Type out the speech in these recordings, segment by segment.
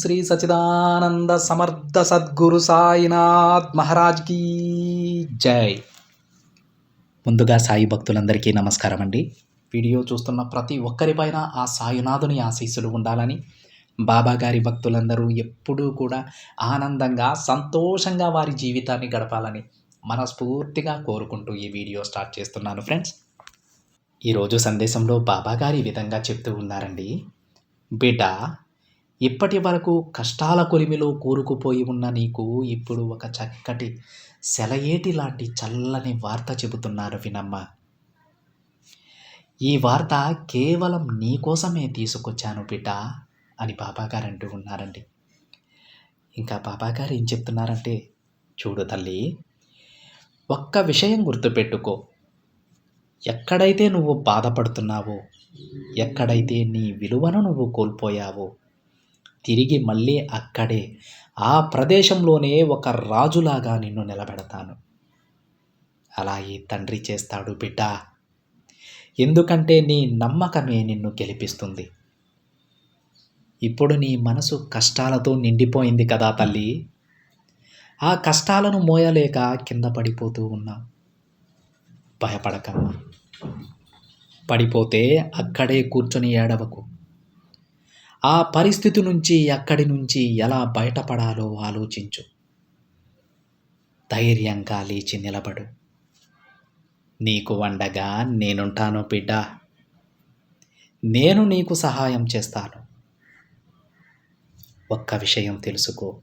శ్రీ సచిదానంద సమర్థ సద్గురు సాయినాథ్ మహారాజ్ కీ జై. ముందుగా సాయి భక్తులందరికీ నమస్కారం అండి. వీడియో చూస్తున్న ప్రతి ఒక్కరిపైన ఆ సాయినాథుని ఆశీస్సులు ఉండాలని బాబాగారి భక్తులందరూ ఎప్పుడూ కూడా ఆనందంగా సంతోషంగా వారి జీవితాన్ని గడపాలని మనస్ఫూర్తిగా కోరుకుంటూ ఈ వీడియో స్టార్ట్ చేస్తున్నాను ఫ్రెండ్స్. ఈరోజు సందేశంలో బాబాగారి ఈ విధంగా చెప్తూ ఉన్నారండి. బిడ్డ ఇప్పటి వరకు కష్టాల కొలిమిలో కూరుకుపోయి ఉన్న నీకు ఇప్పుడు ఒక చక్కటి సెలయేటి లాంటి చల్లని వార్త చెబుతున్నారు వినమ్మ. ఈ వార్త కేవలం నీకోసమే తీసుకొచ్చాను బిడ్డ అని బాబాగారు అంటూ ఉన్నారండి. ఇంకా బాబాగారు ఏం చెప్తున్నారంటే చూడు తల్లి ఒక్క విషయం గుర్తుపెట్టుకో. ఎక్కడైతే నువ్వు బాధపడుతున్నావో ఎక్కడైతే నీ విలువను నువ్వు కోల్పోయావో తిరిగి మళ్ళీ అక్కడే ఆ ప్రదేశంలోనే ఒక రాజులాగా నిన్ను నిలబెడతాను. అలా ఈ తండ్రి చేస్తాడు బిడ్డ. ఎందుకంటే నీ నమ్మకమే నిన్ను గెలిపిస్తుంది. ఇప్పుడు నీ మనసు కష్టాలతో నిండిపోయింది కదా తల్లి. ఆ కష్టాలను మోయలేక కింద పడిపోతూ ఉన్నావు భయపడకమ్మా. పడిపోతే అక్కడే కూర్చొని ఏడవకు. ఆ పరిస్థితి నుంచి ఎక్కడి నుంచి ఎలా బయటపడాలో ఆలోచించు. ధైర్యంగా లేచి నిలబడు. నీకు వండగా నేనుంటాను బిడ్డ. నేను నీకు సహాయం చేస్తాను. ఒక్క విషయం తెలుసుకో.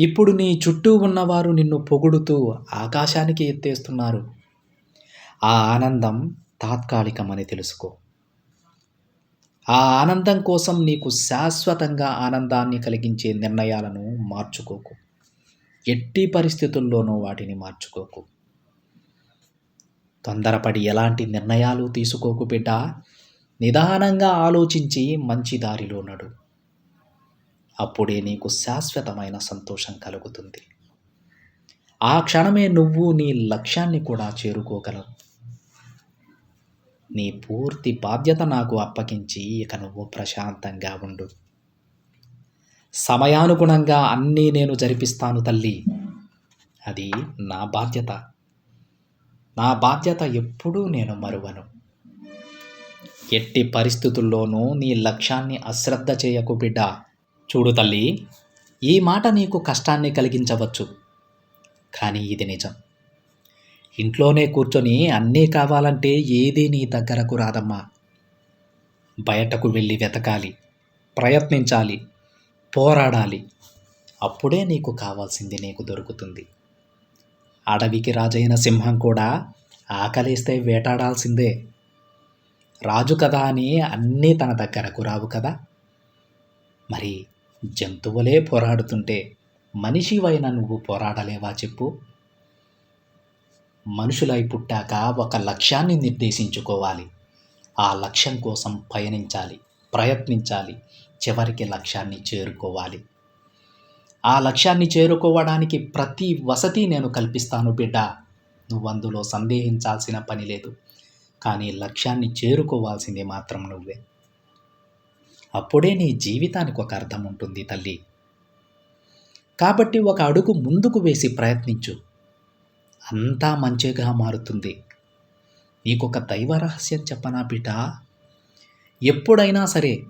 ఇప్పుడు నీ చుట్టూ ఉన్నవారు నిన్ను పొగుడుతూ ఆకాశానికి ఎత్తేస్తున్నారు. ఆ ఆనందం తాత్కాలికమని తెలుసుకో. ఆ ఆనందం కోసం నీకు శాశ్వతంగా ఆనందాన్ని కలిగించే నిర్ణయాలను మార్చుకోకు. ఎట్టి పరిస్థితుల్లోనూ వాటిని మార్చుకోకు. తొందరపడి ఎలాంటి నిర్ణయాలు తీసుకోకు బిడ్డ. నిదానంగా ఆలోచించి మంచి దారిలో నడు. అప్పుడే నీకు శాశ్వతమైన సంతోషం కలుగుతుంది. ఆ క్షణమే నువ్వు నీ లక్ష్యాన్ని కూడా చేరుకోగలవు. నీ పూర్తి బాధ్యత నాకు అప్పగించి ఇక నువ్వు ప్రశాంతంగా ఉండు. సమయానుగుణంగా అన్నీ నేను జరిపిస్తాను తల్లి. అది నా బాధ్యత. నా బాధ్యత ఎప్పుడూ నేను మరువను. ఎట్టి పరిస్థితుల్లోనూ నీ లక్ష్యాన్ని అశ్రద్ధ చేయకు బిడ్డ. చూడు తల్లి ఈ మాట నీకు కష్టాన్ని కలిగించవచ్చు. కానీ ఇది నిజం. ఇంట్లోనే కూర్చొని అన్నీ కావాలంటే ఏదీ నీ దగ్గరకు రాదమ్మా. బయటకు వెళ్ళి వెతకాలి ప్రయత్నించాలి పోరాడాలి. అప్పుడే నీకు కావాల్సింది నీకు దొరుకుతుంది. అడవికి రాజైన సింహం కూడా ఆకలేస్తే వేటాడాల్సిందే. రాజు కదా అని అన్నీ తన దగ్గరకు రావు కదా. మరి జంతువులే పోరాడుతుంటే మనిషివైన నువ్వు పోరాడలేవా చెప్పు. మనుషులై పుట్టాక ఒక లక్ష్యాన్ని నిర్దేశించుకోవాలి. ఆ లక్ష్యం కోసం పయనించాలి ప్రయత్నించాలి చివరికి లక్ష్యాన్ని చేరుకోవాలి. ఆ లక్ష్యాన్ని చేరుకోవడానికి ప్రతి వసతి నేను కల్పిస్తాను బిడ్డ. నువ్వు అందులో సందేహించాల్సిన పని లేదు. కానీ లక్ష్యాన్ని చేరుకోవాల్సింది మాత్రం నువ్వే. అప్పుడే నీ జీవితానికి ఒక అర్థం ఉంటుంది తల్లి. కాబట్టి ఒక అడుగు ముందుకు వేసి ప్రయత్నించు. అంతా మంచిగా మారుతుంది. నీకొక దైవ రహస్యం చెప్పనా బిడ్డ? ఎప్పుడైనా సరే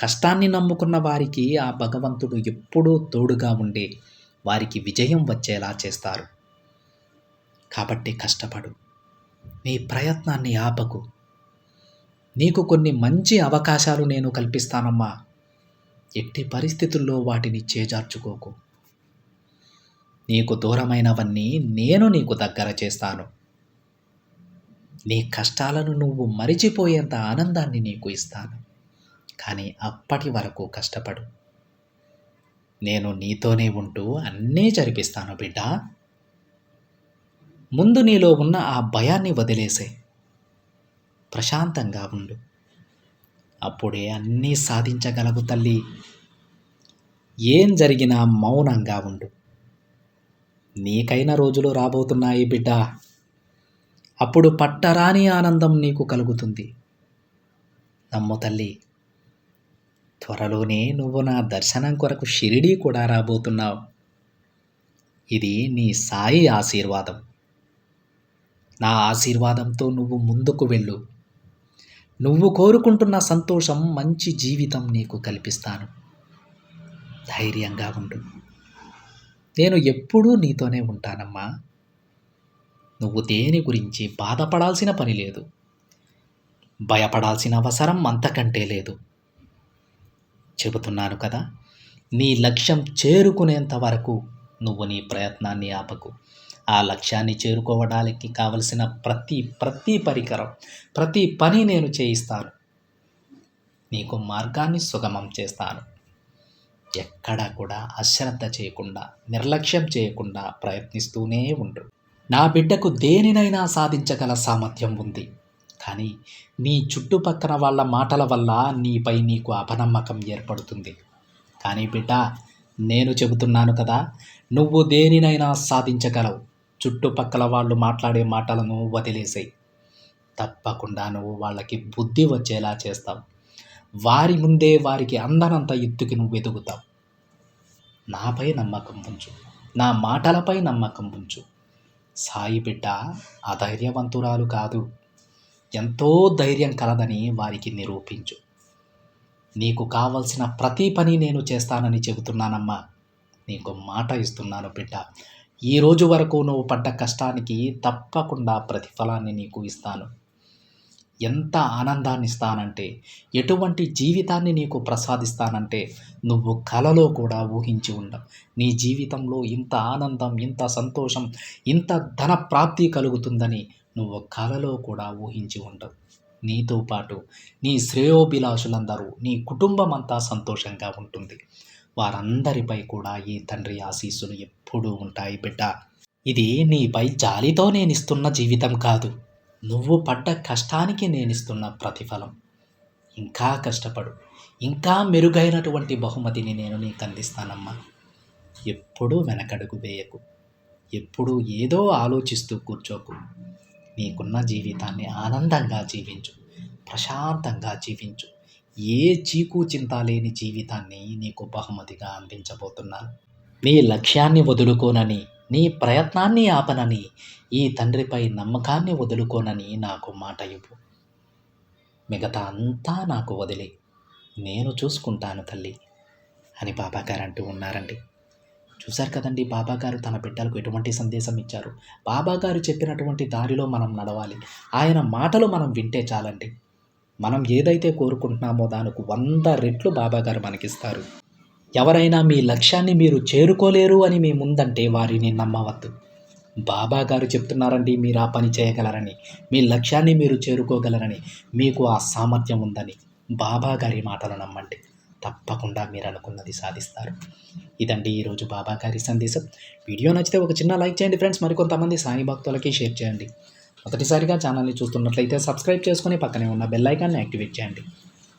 కష్టాన్ని నమ్ముకున్న వారికి ఆ భగవంతుడు ఎప్పుడూ తోడుగా ఉండి వారికి విజయం వచ్చేలా చేస్తారు. కాబట్టి కష్టపడు. నీ ప్రయత్నాన్ని ఆపకు. నీకు కొన్ని మంచి అవకాశాలు నేను కల్పిస్తానమ్మా. ఎట్టి పరిస్థితుల్లో వాటిని చేజార్చుకోకు. నీకు దూరమైనవన్నీ నేను నీకు దగ్గర చేస్తాను. నీ కష్టాలను నువ్వు మరిచిపోయేంత ఆనందాన్ని నీకు ఇస్తాను. కానీ అప్పటి వరకు కష్టపడు. నేను నీతోనే ఉంటూ అన్నీ జరిపిస్తాను బిడ్డ. ముందు నీలో ఉన్న ఆ భయాన్ని వదిలేసే. ప్రశాంతంగా ఉండు. అప్పుడే అన్నీ సాధించగలగు తల్లి. ఏం జరిగినా మౌనంగా ఉండు. నీకైన రోజులు రాబోతున్నాయి బిడ్డ. అప్పుడు పట్టరాని ఆనందం నీకు కలుగుతుంది. నమ్ము తల్లి త్వరలోనే నువ్వు నా దర్శనం కొరకు షిరిడీ కూడా రాబోతున్నావు. ఇది నీ సాయి ఆశీర్వాదం. నా ఆశీర్వాదంతో నువ్వు ముందుకు వెళ్ళు. నువ్వు కోరుకుంటున్న సంతోషం మంచి జీవితం నీకు కల్పిస్తాను. ధైర్యంగా ఉండు. నేను ఎప్పుడూ నీతోనే ఉంటానమ్మా. నువ్వు దేని గురించి బాధపడాల్సిన పని లేదు. భయపడాల్సిన అవసరం అంతకంటే లేదు. చెబుతున్నాను కదా నీ లక్ష్యం చేరుకునేంత వరకు నువ్వు నీ ప్రయత్నాన్ని ఆపకు. ఆ లక్ష్యాన్ని చేరుకోవడానికి కావలసిన ప్రతి ప్రతి పరికరం ప్రతి పని నేను చేయిస్తాను. నీకు మార్గాన్ని సుగమం చేస్తాను. ఎక్కడా కూడా అశ్రద్ధ చేయకుండా నిర్లక్ష్యం చేయకుండా ప్రయత్నిస్తూనే ఉండు. నా బిడ్డకు దేనినైనా సాధించగల సామర్థ్యం ఉంది. కానీ నీ చుట్టుపక్కల వాళ్ళ మాటల వల్ల నీపై నీకు అపనమ్మకం ఏర్పడుతుంది. కానీ బిడ్డ నేను చెబుతున్నాను కదా నువ్వు దేనినైనా సాధించగలవు. చుట్టుపక్కల వాళ్ళు మాట్లాడే మాటలను వదిలేసాయి. తప్పకుండా నువ్వు వాళ్ళకి బుద్ధి వచ్చేలా చేస్తావు. వారి ముందే వారికి అందనంత ఎత్తుకి నువ్వు ఎదుగుతావు. నాపై నమ్మకం ఉంచు. నా మాటలపై నమ్మకం ఉంచు. సాయి బిడ్డ అధైర్యవంతురాలు కాదు. ఎంతో ధైర్యం కలదని వారికి నిరూపించు. నీకు కావలసిన ప్రతి పని నేను చేస్తానని చెబుతున్నానమ్మా. నీకు మాట ఇస్తున్నాను బిడ్డ. ఈ రోజు వరకు నువ్వు పడ్డ కష్టానికి తప్పకుండా ప్రతిఫలాన్ని నీకు ఇస్తాను. ఎంత ఆనందాన్ని ఇస్తానంటే ఎటువంటి జీవితాన్ని నీకు ప్రసాదిస్తానంటే నువ్వు కలలో కూడా ఊహించి ఉండవు. నీ జీవితంలో ఇంత ఆనందం ఇంత సంతోషం ఇంత ధన ప్రాప్తి కలుగుతుందని నువ్వు కలలో కూడా ఊహించి ఉండవు. నీతో పాటు నీ శ్రేయోభిలాషులందరూ నీ కుటుంబం అంతా సంతోషంగా ఉంటుంది. వారందరిపై కూడా ఈ తండ్రి ఆశీస్సులు ఎప్పుడూ ఉంటాయి బిడ్డ. ఇది నీపై జాలితో నేనిస్తున్న జీవితం కాదు. నువ్వు పడ్డ కష్టానికి నేనిస్తున్న ప్రతిఫలం. ఇంకా కష్టపడు. ఇంకా మెరుగైనటువంటి బహుమతిని నేను నీకు అందిస్తానమ్మా. ఎప్పుడూ వెనకడుగు వేయకు. ఎప్పుడూ ఏదో ఆలోచిస్తూ కూర్చోకు. నీకున్న జీవితాన్ని ఆనందంగా జీవించు. ప్రశాంతంగా జీవించు. ఏ చీకు చింత లేని జీవితాన్ని నీకు బహుమతిగా అందించబోతున్నాను. నీ లక్ష్యాన్ని వదులుకోనని నీ ప్రయత్నాన్ని ఆపనని ఈ తండ్రిపై నమ్మకాన్ని వదులుకోనని నాకు మాట ఇవ్వు. మిగతా అంతా నాకు వదిలే. నేను చూసుకుంటాను తల్లి అని బాబాగారు అంటూ ఉన్నారండి. చూశారు కదండి బాబాగారు తన బిడ్డలకు ఎటువంటి సందేశం ఇచ్చారు? బాబాగారు చెప్పినటువంటి దారిలో మనం నడవాలి. ఆయన మాటలు మనం వింటే చాలండి. మనం ఏదైతే కోరుకుంటున్నామో దానికి వంద రెట్లు బాబాగారు మనకిస్తారు. ఎవరైనా మీ లక్ష్యాన్ని మీరు చేరుకోలేరు అని మీ ముందంటే వారిని నమ్మవద్దు. బాబా గారు చెప్తున్నారండి మీరు ఆ పని చేయగలరని మీ లక్ష్యాన్ని మీరు చేరుకోగలరని మీకు ఆ సామర్థ్యం ఉందని. బాబా గారి మాటలు నమ్మండి. తప్పకుండా మీరు అనుకున్నది సాధిస్తారు. ఇదండి ఈరోజు బాబా గారి సందేశం. వీడియో నచ్చితే ఒక చిన్న లైక్ చేయండి ఫ్రెండ్స్. మరికొంతమంది సాయి భక్తులకి షేర్ చేయండి. మొదటిసారిగా ఛానల్ని చూస్తున్నట్లయితే సబ్స్క్రైబ్ చేసుకుని పక్కనే ఉన్న బెల్ ఐకాన్ని యాక్టివేట్ చేయండి.